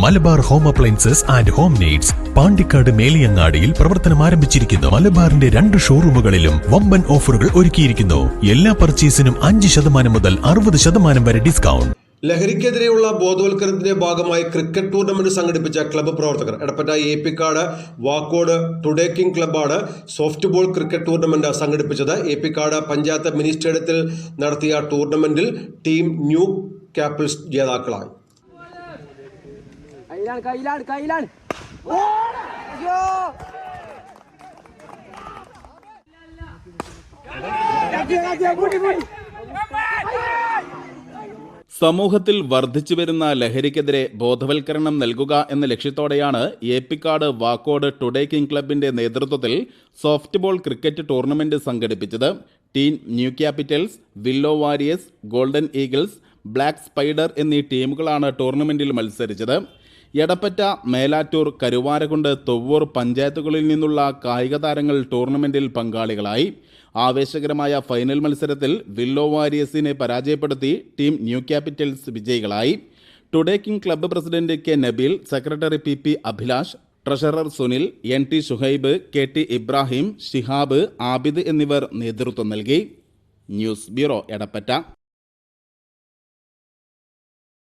Malabar home appliances and home needs Pandikkad മേലിയങ്ങാടിയിൽ പ്രവർത്തനം ആരംഭിച്ചിരിക്കുന്നു. മലബാറിന്റെ രണ്ട് ഷോറൂമുകളിലും വമ്പൻ ഓഫറുകൾ ഒരുക്കിയിരിക്കുന്നു. എല്ലാ പർച്ചേസിനും അഞ്ച് ശതമാനം മുതൽ അറുപത് ശതമാനം വരെ ഡിസ്കൗണ്ട്. ലഹരിക്കെതിരെയുള്ള ബോധവൽക്കരണത്തിന്റെ ഭാഗമായി ക്രിക്കറ്റ് ടൂർണമെന്റ് സംഘടിപ്പിച്ച ക്ലബ്ബ് പ്രവർത്തകർ എടപ്പറ്റ എ പി കാട് വാക്കോട് ടുഡേ കിങ് ക്ലബ്ബാണ് സോഫ്റ്റ് ബോൾ ക്രിക്കറ്റ് ടൂർണമെന്റ് സംഘടിപ്പിച്ചത്. എ പി കാട് പഞ്ചായത്ത് മിനി സ്റ്റേഡിയത്തിൽ നടത്തിയ ടൂർണമെന്റിൽ ടീം ന്യൂ ക്യാപ്പിൾസ് ജേതാക്കളായി. കയ്യിലാണ് കയ്യിലാണ് കയ്യിലാണ്. സമൂഹത്തിൽ വർദ്ധിച്ചു വരുന്ന ലഹരിക്കെതിരെ ബോധവൽക്കരണം നൽകുക എന്ന ലക്ഷ്യത്തോടെയാണ് ഏപ്പിക്കാട് വാക്കോട് ടുഡേ കിങ് ക്ലബിന്റെ നേതൃത്വത്തിൽ സോഫ്റ്റ് ബോൾ ക്രിക്കറ്റ് ടൂർണമെന്റ് സംഘടിപ്പിച്ചത്. Team new capitals willow warriors golden eagles black spider എന്നീ ടീമുകളാണ് ടൂർണമെന്റിൽ മത്സരിച്ചത്. എടപ്പറ്റ മേലാറ്റൂർ കരുവാരകുണ്ട് തൊവ്വൂർ പഞ്ചായത്തുകളിൽ നിന്നുള്ള കായിക താരങ്ങൾ ടൂർണമെന്റിൽ പങ്കാളികളായി. ആവേശകരമായ ഫൈനൽ മത്സരത്തിൽ വില്ലോ വാരിയേഴ്സിനെ പരാജയപ്പെടുത്തി ടീം ന്യൂ ക്യാപിറ്റൽസ് വിജയികളായി. Today king club president K Nabeel secretary P P Abhilash treasurer Sunil N T Shuhaib K T Ibrahim Shihab Abid എന്നിവർ നേതൃത്വം നൽകി. News bureau Edappatta.